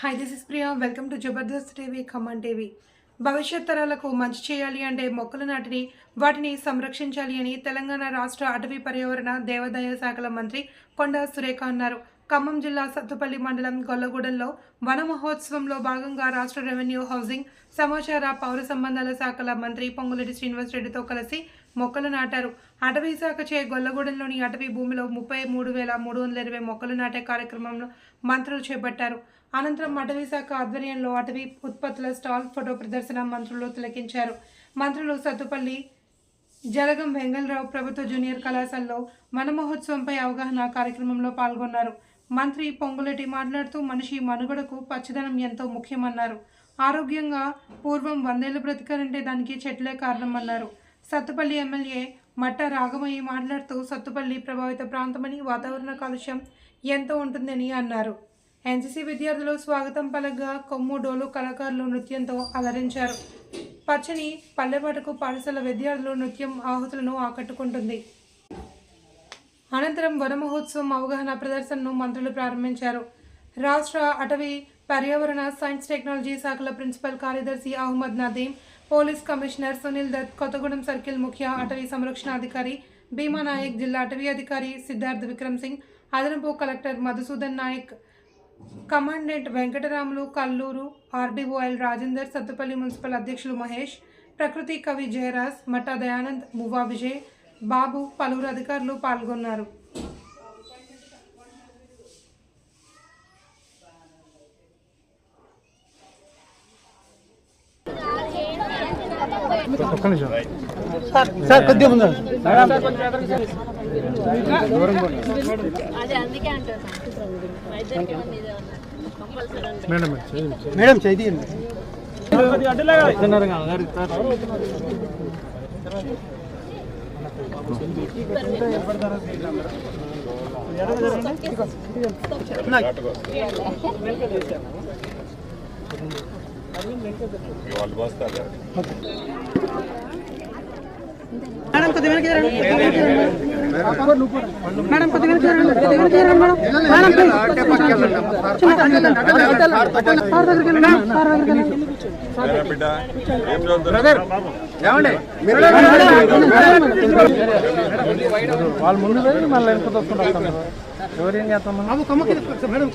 Hi this is Priya welcome to Jabardasth TV Khammam TV భవిష్యత్ తరాలకు మంచి చేయాలి అంటే మొక్కలు నాటిని వాటిని సంరక్షించాలి అని తెలంగాణ రాష్ట్ర అటవీ పర్యావరణ దేవాదాయ శాఖల మంత్రి కొండా సురేఖ అన్నారు. ఖమ్మం జిల్లా సత్తుపల్లి మండలం గొల్లగూడెంలో వన మహోత్సవంలో భాగంగా రాష్ట్ర రెవెన్యూ హౌసింగ్ సమాచార పౌర సంబంధాల శాఖల మంత్రి పొంగులేటి శ్రీనివాసరెడ్డితో కలిసి మొక్కలు నాటారు. అటవీ శాఖ చే గొల్లగూడెంలోని అటవీ భూమిలో ముప్పై మూడు వేల మూడు వందల ఇరవై మొక్కలు నాటే కార్యక్రమంలో మంత్రులు చేపట్టారు. అనంతరం అటవీ శాఖ ఆధ్వర్యంలో అటవీ ఉత్పత్తుల స్టాల్ ఫోటో ప్రదర్శన మంత్రులు తిలకించారు. మంత్రులు సత్తుపల్లి జలగం వెంగళరావు ప్రభుత్వ జూనియర్ కళాశాలలో వనమహోత్సవంపై అవగాహన కార్యక్రమంలో పాల్గొన్నారు. మంత్రి పొంగులటి మాట్లాడుతూ మనిషి మనుగడకు పచ్చదనం ఎంతో ముఖ్యమన్నారు. ఆరోగ్యంగా పూర్వం వందేళ్ళు బ్రతికారంటే దానికి చెట్లే కారణమన్నారు. సత్తుపల్లి ఎమ్మెల్యే మట్ట రాగమయ్య మాట్లాడుతూ సత్తుపల్లి ప్రభావిత ప్రాంతమని వాతావరణ కాలుష్యం ఎంతో ఉంటుందని అన్నారు. ఎన్సీసీ విద్యార్థులు స్వాగతం పలకగా కొమ్ము డోలు కళాకారులు నృత్యంతో అలరించారు. పచ్చని పల్లెపాటకు పాఠశాల విద్యార్థులు నృత్యం ఆహుతులను ఆకట్టుకుంటుంది. అనంతరం వనమహోత్సవం అవగాహన ప్రదర్శనను మంత్రులు ప్రారంభించారు. రాష్ట్ర అటవీ పర్యావరణ సైన్స్ టెక్నాలజీ శాఖల ప్రిన్సిపల్ కార్యదర్శి Ahmed Nadeem police commissioner Sunil Dutt Kothagudem circle ముఖ్య అటవీ సంరక్షణ అధికారి భీమా నాయక్ జిల్లా అటవీ అధికారి సిద్ధార్థ్ విక్రమ్ సింగ్ అదనపు కలెక్టర్ మధుసూదన్ నాయక్ కమాండెంట్ వెంకటరాములు కల్లూరు ఆర్డీఓఎల్ రాజేందర్ సత్తుపల్లి మున్సిపల్ అధ్యక్షులు మహేష్ ప్రకృతి కవి జయరాజ్ మఠా దయానంద్ మువ్వా విజయ్ బాబు పలువురు అధికారులు పాల్గొన్నారు. సార్ కొద్దిగా ముందు మేడం అందుకే అంటున్నాను వైద్యులకి మేడం మేడం వెనక్కి జరగండి. మేడం కొద్దిగా వెనక్కి జరగండి. కొద్దిగా వెనక్కి జరగండి మేడం. Madam please. చిన్న అడ్డు వెళ్ళండి, సార్ దగ్గరికి వెళ్ళండి మేడం. సార్ వాళ్ళు ముందు మళ్ళీ వెనక తొక్కుకుంటారు ఎవరేం చేస్తాం మేడం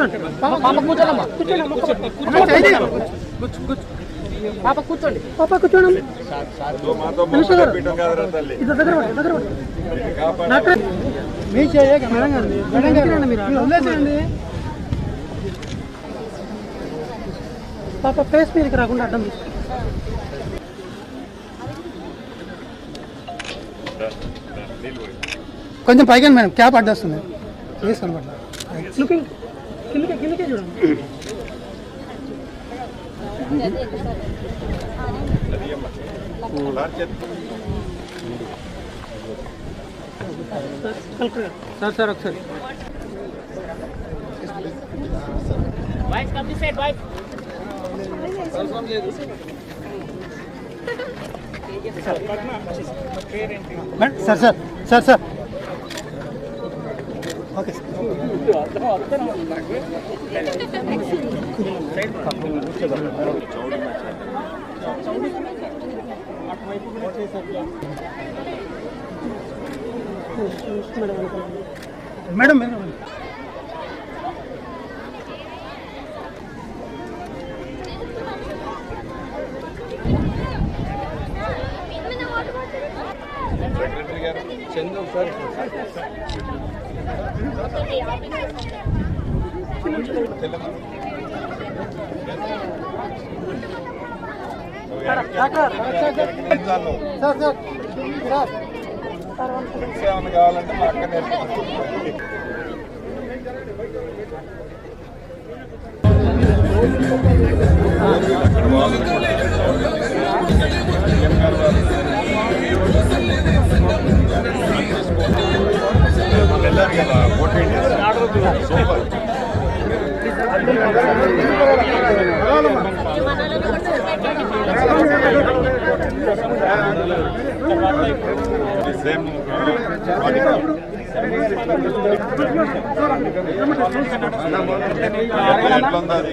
కూర్చోండి. పాప కూర్చోండి కూర్చోండి. పాప కూర్చోండి. పాప కూర్చోండి. ఇది దగ్గర దగ్గర మీ చేయ మేడం గారు మేడం గారు. మీరు. వదిలేసేయండి. పాప ఫేస్ మీదకి రాకుండా అడ్డం కొంచెం పైగా మేడం. క్యాప్ అడ్డొస్తుంది. ఫేస్ కనబడలేదు లుకింగ్ కిందకే కిందకే చూడండి కలెక్టర్ గారు. సార్ సార్ ఒకసారి madam, sir sir sir sir okay madam madam. Doctor sir sir ఏమైనా కావాలంటే మా అక్క నేర్పుతుంది సేమ్ ఎట్లుంది అది?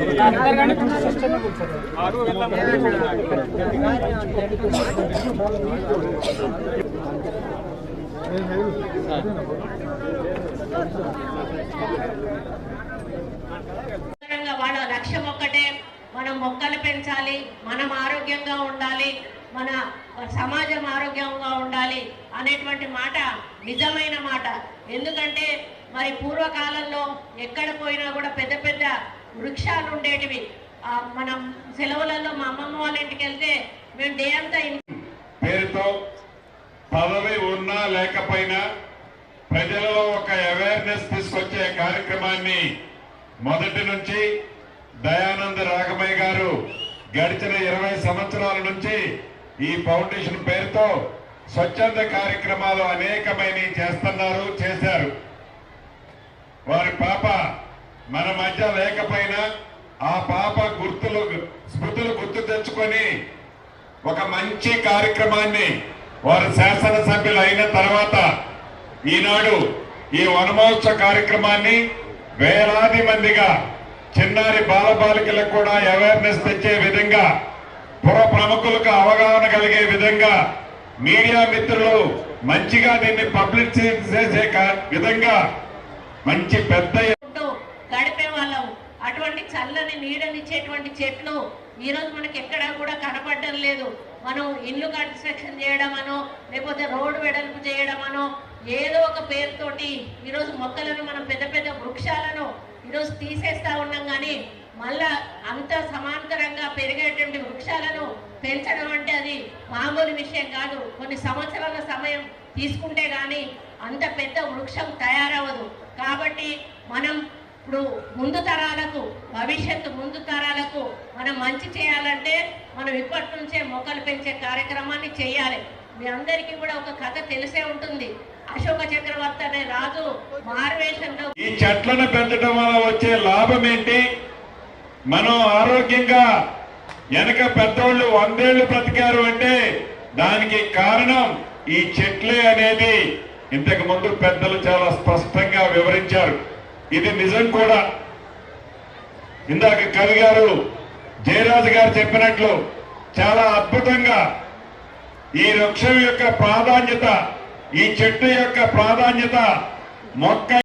సాధారణంగా వాళ్ళ లక్ష్యం ఒక్కటే మనం మొక్కలు పెంచాలి మనం ఆరోగ్యంగా ఉండాలి మన సమాజం ఆరోగ్యంగా ఉండాలి అనేటువంటి మాట నిజమైన మాట. ఎందుకంటే మరి పూర్వకాలంలో ఎక్కడ పోయినా కూడా పెద్ద పెద్ద వృక్షాలు ఉండేటివి. మనం సెలవులలో మా అమ్మమ్మ వాళ్ళ ఇంటికి వెళ్తే మేము డే అంతా పేరుతో పదవి ఉన్నా లేకపోయినా ప్రజలలో ఒక అవేర్నెస్ తీసుకొచ్చే కార్యక్రమాన్ని మొదటి నుంచి దయానంద రాఘమయ్య గారు గడిచిన ఇరవై సంవత్సరాల నుంచి ఈ ఫౌండేషన్ పేరుతో స్వచ్ఛంద కార్యక్రమాలు అనేకమైన చేస్తున్నారు చేశారు. వారి పాప మన మధ్య లేకపోయినా ఆ పాప గుర్తులు స్మృతులు గుర్తు తెచ్చుకొని ఒక మంచి కార్యక్రమాన్ని వారు శాసనసభ్యులు అయిన తర్వాత ఈనాడు ఈ వనమహోత్సవ కార్యక్రమాన్ని వేలాది మందిగా చిన్నారి బాలబాలికలకు కూడా అవేర్నెస్ తెచ్చే విధంగా పుర ప్రముఖులకు అవగాహన కలిగే విధంగా మీడియా మిత్రులు మంచిగా దీన్ని పబ్లిక్ చేసే కా- విధంగా మంచి పెద్ద గడిపే వాళ్ళం. అటువంటి చల్లని నీడనిచ్చేటువంటి చెట్లు ఈ రోజు మనకి ఎక్కడా కూడా కనపడడం లేదు. మనం ఇల్లు కన్స్ట్రక్షన్ చేయడమనో లేకపోతే రోడ్డు వెడల్పు చేయడమనో ఏదో ఒక పేరుతోటి ఈరోజు మొక్కలను మనం పెద్ద పెద్ద వృక్షాలను ఈరోజు తీసేస్తా ఉన్నాం కానీ మళ్ళా అంత సమాంతరంగా పెరిగేటువంటి వృక్షాలను పెంచడం అంటే అది మామూలు విషయం కాదు. కొన్ని సంవత్సరాల సమయం తీసుకుంటే కానీ అంత పెద్ద వృక్షం తయారవ్వదు. కాబట్టి మనం ఇప్పుడు ముందు తరాలకు భవిష్యత్తు ముందు తరాలకు మనం మంచి చేయాలంటే మనం ఇప్పటి నుంచే మొక్కలు పెంచే కార్యక్రమాన్ని చేయాలి. మీ అందరికీ కూడా ఒక కథ తెలిసే ఉంటుంది. అశోక చక్రవర్తి అనే రాజు మారువేషంలో ఈ చెట్లను పెంచడం వల్ల వచ్చే లాభం ఏంటి? మనం ఆరోగ్యంగా వెనక పెద్దోళ్ళు వందేళ్ళు బ్రతికారు అంటే దానికి కారణం ఈ చెట్లే అనేది. ఇంతకు ముందు పెద్దలు చాలా స్పష్టంగా వివరించారు. ఇది నిజం కూడా. ఇందాక కవి గారు జయరాజు గారు చెప్పినట్లు చాలా అద్భుతంగా ఈ వృక్షం యొక్క ప్రాధాన్యత ఈ చెట్టు యొక్క ప్రాధాన్యత మొక్క